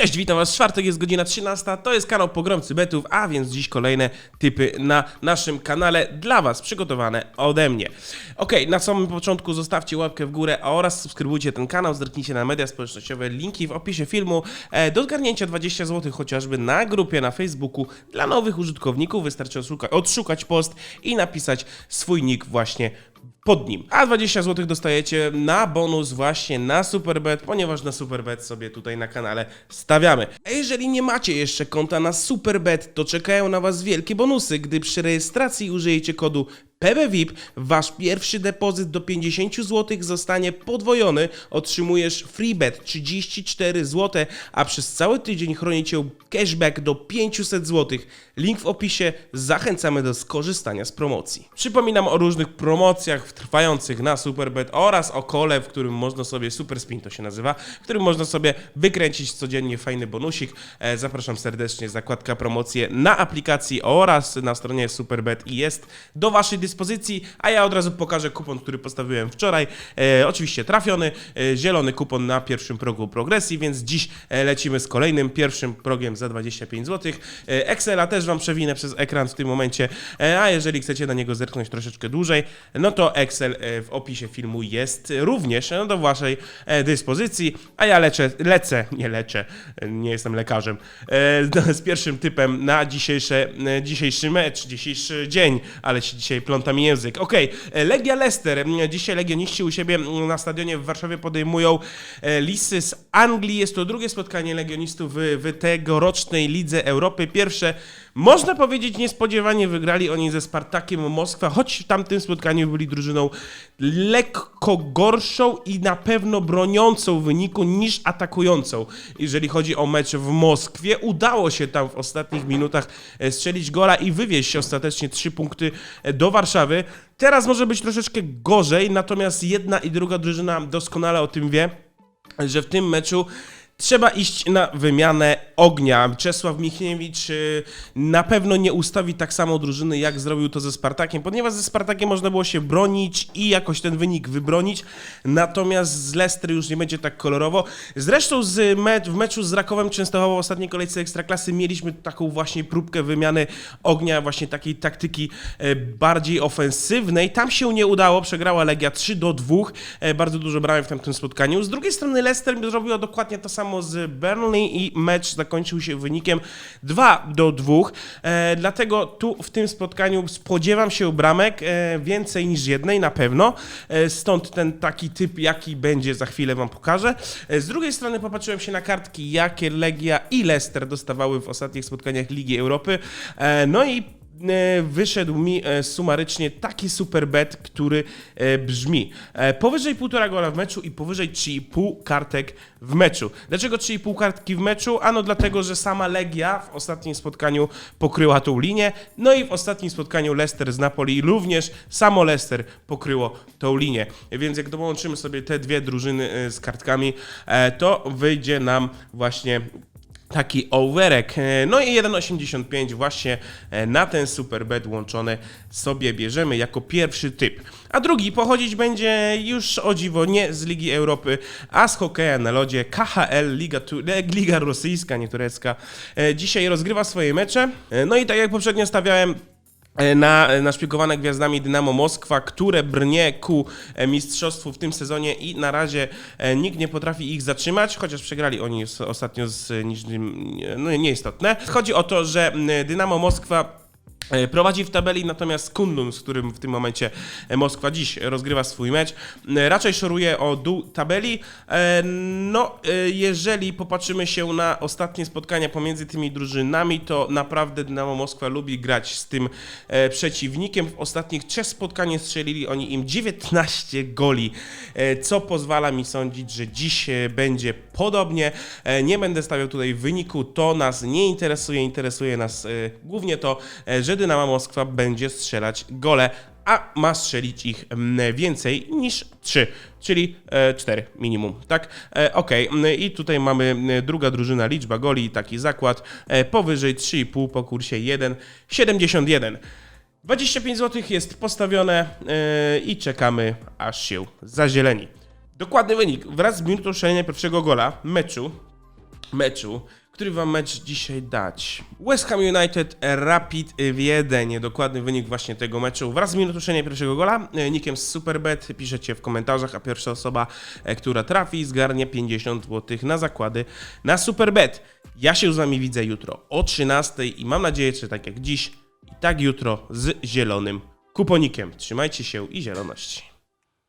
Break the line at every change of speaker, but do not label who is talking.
Cześć, witam was. Czwartek jest godzina 13. To jest kanał Pogromcy Betów, a więc dziś kolejne typy na naszym kanale dla was przygotowane ode mnie. Ok, na samym początku zostawcie łapkę w górę oraz subskrybujcie ten kanał, zerknijcie na media społecznościowe, linki w opisie filmu. E, do zgarnięcia 20 zł chociażby na grupie na Facebooku dla nowych użytkowników. Wystarczy odszuka- odszukać post i napisać swój nick właśnie pod nim. A 20 zł dostajecie na bonus właśnie na Superbet, ponieważ na Superbet sobie tutaj na kanale stawiamy. A jeżeli nie macie jeszcze konta na Superbet, to czekają na Was wielkie bonusy, gdy przy rejestracji użyjecie kodu PBVIP, wasz pierwszy depozyt do 50 zł zostanie podwojony, otrzymujesz freebet 34 zł, a przez cały tydzień chronicie cashback do 500 zł. Link w opisie, zachęcamy do skorzystania z promocji. Przypominam o różnych promocjach trwających na Superbet oraz o kole, w którym można sobie, Super Spin to się nazywa, w którym można sobie wykręcić codziennie fajny bonusik. E, Zapraszam serdecznie, zakładka promocje na aplikacji oraz na stronie Superbet i jest do waszej dyspozycji, a ja od razu pokażę kupon, który postawiłem wczoraj. E, oczywiście trafiony, e, zielony kupon na pierwszym progu progresji, więc dziś e, lecimy z kolejnym pierwszym progiem za 25 zł. E, Excela też wam przewinę przez ekran w tym momencie, e, a jeżeli chcecie na niego zerknąć troszeczkę dłużej, no to Excel e, w opisie filmu jest również e, do waszej dyspozycji, a ja leczę, lecę, nie leczę, nie jestem lekarzem, e, z pierwszym typem na dzisiejsze, dzisiejszy mecz, dzisiejszy dzień, ale się dzisiaj mi język. Okej, e, Legia Leicester. M, Dzisiaj legioniści u siebie m, na stadionie w Warszawie podejmują e, Lisy z Anglii. Jest to drugie spotkanie legionistów w, w tegorocznej Lidze Europy. Pierwsze, można powiedzieć, niespodziewanie wygrali oni ze Spartakiem Moskwa, choć w tamtym spotkaniu byli drużyną lekko gorszą i na pewno broniącą wyniku niż atakującą. Jeżeli chodzi o mecz w Moskwie, udało się tam w ostatnich minutach e, strzelić gola i wywieźć ostatecznie trzy punkty do Warszawy. Teraz może być troszeczkę gorzej, natomiast jedna i druga drużyna doskonale o tym wie, że w tym meczu trzeba iść na wymianę ognia. Czesław Michniewicz y, na pewno nie ustawi tak samo drużyny, jak zrobił to ze Spartakiem, ponieważ ze Spartakiem można było się bronić i jakoś ten wynik wybronić, natomiast z Leicester już nie będzie tak kolorowo. Zresztą z me w meczu z Rakowem Częstochowa w ostatniej kolejce Ekstraklasy mieliśmy taką właśnie próbkę wymiany ognia, właśnie takiej taktyki e, bardziej ofensywnej. Tam się nie udało, przegrała Legia 3 do 2, e, bardzo dużo brałem w tamtym spotkaniu. Z drugiej strony Leicester zrobiła dokładnie to samo z Burnley i mecz zakończył się wynikiem 2 do 2. E, dlatego tu w tym spotkaniu spodziewam się bramek e, więcej niż jednej na pewno. E, stąd ten taki typ, jaki będzie za chwilę wam pokażę. E, z drugiej strony popatrzyłem się na kartki, jakie Legia i Leicester dostawały w ostatnich spotkaniach Ligi Europy. E, no i wyszedł mi e, sumarycznie taki super bet, który e, brzmi e, powyżej 1,5 gola w meczu i powyżej 3,5 kartek w meczu. Dlaczego 3,5 kartki w meczu? Ano dlatego, że sama Legia w ostatnim spotkaniu pokryła tą linię, no i w ostatnim spotkaniu Leicester z Napoli również samo Leicester pokryło tą linię. Więc jak dołączymy sobie te dwie drużyny e, z kartkami, e, to wyjdzie nam właśnie taki overek. E, No i 1,85 właśnie e, na ten superbet łączony sobie bierzemy jako pierwszy typ. A drugi pochodzić będzie już o dziwo nie z Ligi Europy, a z hokeja na lodzie KHL, Liga, e, Liga Rosyjska, nie turecka. Dzisiaj rozgrywa swoje mecze. No i tak jak poprzednio stawiałem na naszpiegowane gwiazdami Dynamo Moskwa, które brnie ku e, mistrzostwu w tym sezonie i na razie e, nikt nie potrafi ich zatrzymać, chociaż przegrali oni ostatnio z e, niczym, no nieistotne. Chodzi o to, że Dynamo Moskwa E, Prowadzi w tabeli, natomiast Kundun, z którym w tym momencie e, Moskwa dziś rozgrywa swój mecz, e, raczej szoruje o dół tabeli. E, No, e, jeżeli popatrzymy się na ostatnie spotkania pomiędzy tymi drużynami, to naprawdę Dynamo Moskwa lubi grać z tym e, przeciwnikiem. W ostatnich trzech spotkaniach strzelili oni im 19 goli, e, co pozwala mi sądzić, że dziś e, będzie podobnie. E, Nie będę stawiał tutaj wyniku, to nas nie interesuje, interesuje nas e, głównie to, e, że Dynamo Moskwa będzie strzelać gole, a ma strzelić ich więcej niż 3, czyli 4 minimum, tak? Mm, i tutaj mamy druga drużyna, liczba goli, taki zakład, powyżej 3,5 po kursie 1,71. 25 zł jest postawione i czekamy, aż się zazieleni. Dokładny wynik. Wraz z minutą strzelenia pierwszego gola meczu meczu. Który wam mecz dzisiaj dać? West Ham United Rapid Wiedeń. Dokładny wynik właśnie tego meczu. Wraz z minutuszenia pierwszego gola. e, Nikiem z Superbet. Piszecie w komentarzach, a pierwsza osoba, e, która trafi, zgarnie 50 zł na zakłady na Superbet. Ja się z wami widzę jutro o 13 i mam nadzieję, że tak jak dziś, i tak jutro z zielonym kuponikiem. Trzymajcie się i zieloności.